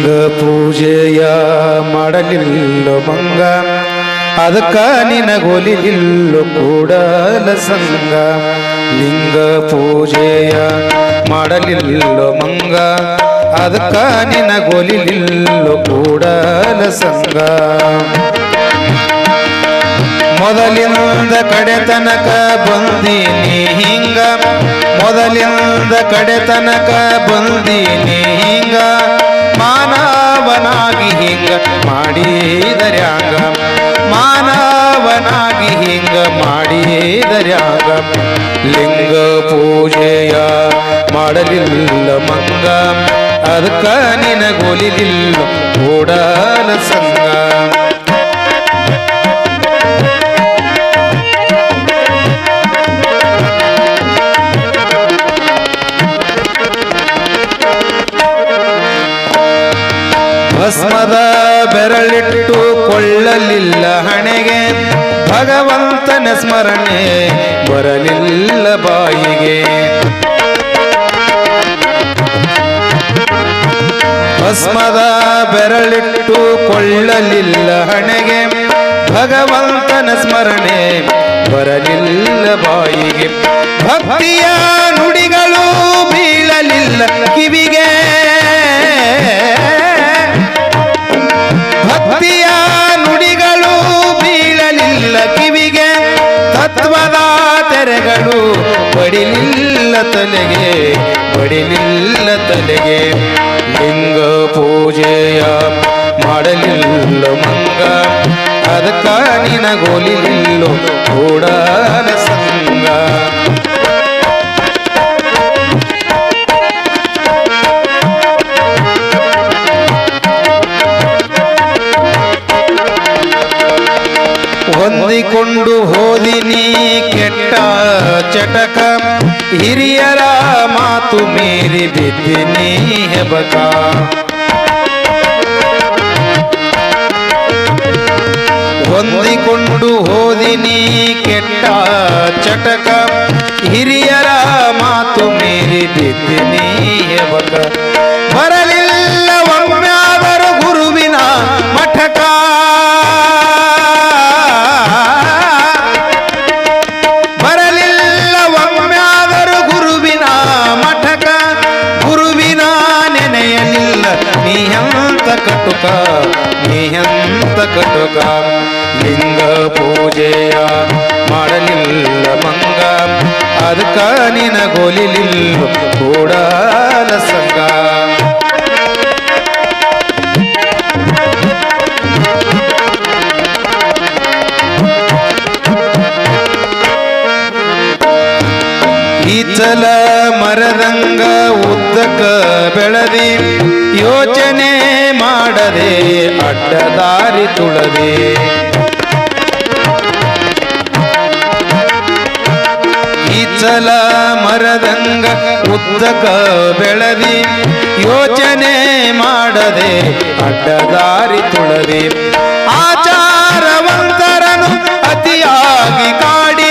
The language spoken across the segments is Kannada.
ಲಿಂಗ ಪೂಜೆಯ ಮಾಡಲಿಲ್ಲೋ ಮಂಗ ಅದಕ್ಕ ನಿನಗೊಲಿಲಿಲ್ಲೋ ಕೂಡಲ ಸಂಗ. ಲಿಂಗ ಪೂಜೆಯ ಮಾಡಲಿಲ್ಲೋ ಮಂಗ ಅದಕ್ಕ ನಿನಗೊಲಿಲಿಲ್ಲೋ ಕೂಡಲ ಸಂಗ. ಮೊದಲಿಂದ ಕಡೆ ತನಕ ಬಂದೀನಿ ಹಿಂಗ. ಮೊದಲಿಂದ ಕಡೆ ತನಕ ಬಂದೀನಿ ಹಿಂಗ. ಮಾನವನಾಗಿ ಹಿಂಗ ಮಾಡಿದರ್ಯಾಗ. ಮಾನವನಾಗಿ ಹಿಂಗ ಮಾಡಿದರ್ಯಾಗ. ಲಿಂಗ ಪೂಜೆಯ ಮಾಡಲಿಲ್ಲ ಮಂಗ. ಅದಕ್ಕ ನಿನಗೊಲಿಲಿಲ್ಲ ಕೂಡಲ ಸಂಗ. ಭಸ್ಮದ ಬೆರಳಿಟ್ಟು ಕೊಳ್ಳಲಿಲ್ಲ ಹಣೆಗೆ. ಭಗವಂತನ ಸ್ಮರಣೆ ಬರಲಿಲ್ಲ ಬಾಯಿಗೆ. ಭಸ್ಮದ ಬೆರಳಿಟ್ಟು ಕೊಳ್ಳಲಿಲ್ಲ ಹಣೆಗೆ. ಭಗವಂತನ ಸ್ಮರಣೆ ಬರಲಿಲ್ಲ ಬಾಯಿಗೆ. ಭಕ್ತಿಯ ನುಡಿಗಳು ತೆರೆಗಳು ಬಡಿಲಿಲ್ಲ ತಲೆಗೆ ಬಡಿಲಿಲ್ಲ ತಲೆಗೆ. ಲಿಂಗ ಪೂಜೆಯ ಮಾಡಲಿಲ್ಲ ಮಂಗ. ಅದಕ್ಕ ನಿನಗೋಲಿಲಿಲ್ಲೋ ಕೂಡ ಸಂಗ. ಚಟಕ ಹಿರಿಯರ ಮಾತು ಮೀರಿ ಬಿದ್ದಿನಿ ಹೆಬಕ ಹೊಂದಿಕೊಂಡು ಹೋದಿನಿ ಕೆಟ್ಟ ಚಟಕ ಹಿರಿಯರ ಮಾತು ಮೀರಿ ಬಿದ್ದಿನಿ ಹೆಬಕ ಕಟುಕ ನೀಯಂತ ಕಟುಕ ಲಿಂಗ ಪೂಜೆಯ ಮಾಡಲಿಲ್ಲ ಮಂಗ ಅದಕ್ಕ ನಿನಗೊಲಿಲಿಲ್ಲ ಕೂಡಲ ಸಂಗ ಈಚಲ ಮರದಂಗ ಉದ್ದಕ ಬೆಳದಿ ಯೋಚನೆ ಮಾಡದೆ ಅಡ್ಡದಾರಿ ತುಳದೆ ಈಚಲ ಮರದಂಗ ಉದ್ದಕ ಬೆಳದಿ ಯೋಚನೆ ಮಾಡದೆ ಅಡ್ಡದಾರಿ ತುಳದೆ ಆಚಾರವಂತರನು ಅತಿಯಾಗಿ ಕಾಡಿದಿ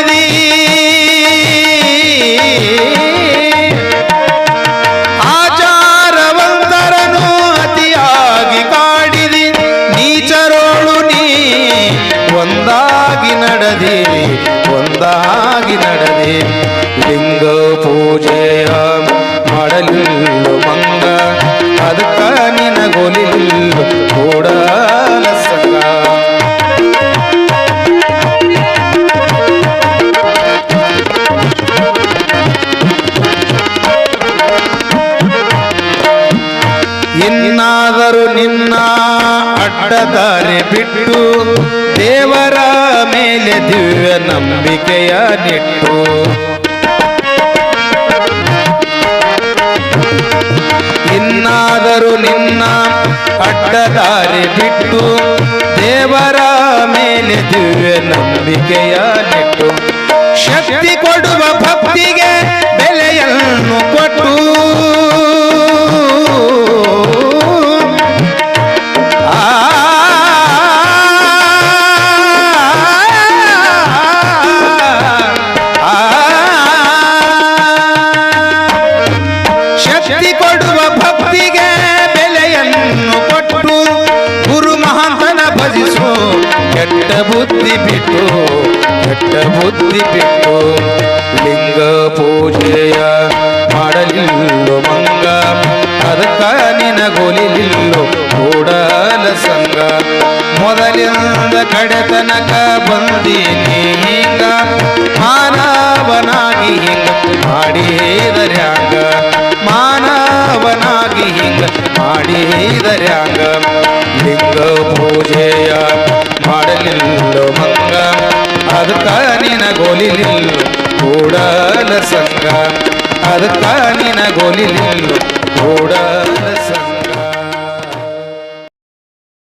ಒಂದಾಗಿ ನಡೆದಿ ಒಂದಾಗಿ ನಡೆದಿ ಲಿಂಗ ಪೂಜೆಯ ಮಾಡಲಿಲ್ಲ ಮಂಗ, ಅದಕ್ಕ ನಿನಗೊಲಿಲ್ಲ ಕೂಡಲ ಸಂಗ ಇನ್ನಾದರೂ ನಿನ್ನ ಅಡ್ಡದಾರಿ ಬಿಟ್ಟು ದೇವರ ಮೇಲೆ ದಿವ್ಯ ನಂಬಿಕೆಯ ನಿಟ್ಟು. ಇನ್ನಾದರೂ ನಿನ್ನ ಅಡ್ಡದಾರಿ ಬಿಟ್ಟು ದೇವರ ಮೇಲೆ ದಿವ್ಯ ನಂಬಿಕೆಯ ನಿಟ್ಟು. ಶಕ್ತಿ ಕೊಡುವ ಭಕ್ತಿಗೆ ಬೆಲೆಯನ್ನು ಕೊಟ್ಟು. ಕೆಟ್ಟ ಬುದ್ಧಿ ಬಿಟ್ಟು ಲಿಂಗ ಪೂಜೆಯ ಮಾಡಲಿಲ್ಲೋ ಮಂಗ. ಅದಕ್ಕ ನಿನಗೊಲಿಲಿಲ್ಲೋ ಕೂಡಲ ಸಂಗ. ಮೊದಲಿಂದ ಕಡೆತನಕ ಬಂದೀನಿ ಹಿಂಗ. ಮಾನವನಾಗಿ ಹಿಂಗ. ಮಾಡಿದರ್ಯಾಂಗ ಮಾನವನಾಗಿ ಹಿಂಗ. ಮಾಡಿದರ್ಯಾಂಗ ಲಿಂಗ ಪೂಜೆಯ ಮಾಡಲಿಲ್ಲೋ ಮಂಗ ಅದಕ್ಕ ನಿನಗೊಲಿಲಿಲ್ಲ ಕೂಡಲ ಸಂಗ ಅದಕ್ಕ ನಿನಗೊಲಿಲಿಲ್ಲ ಕೂಡಲ ಸಂಗ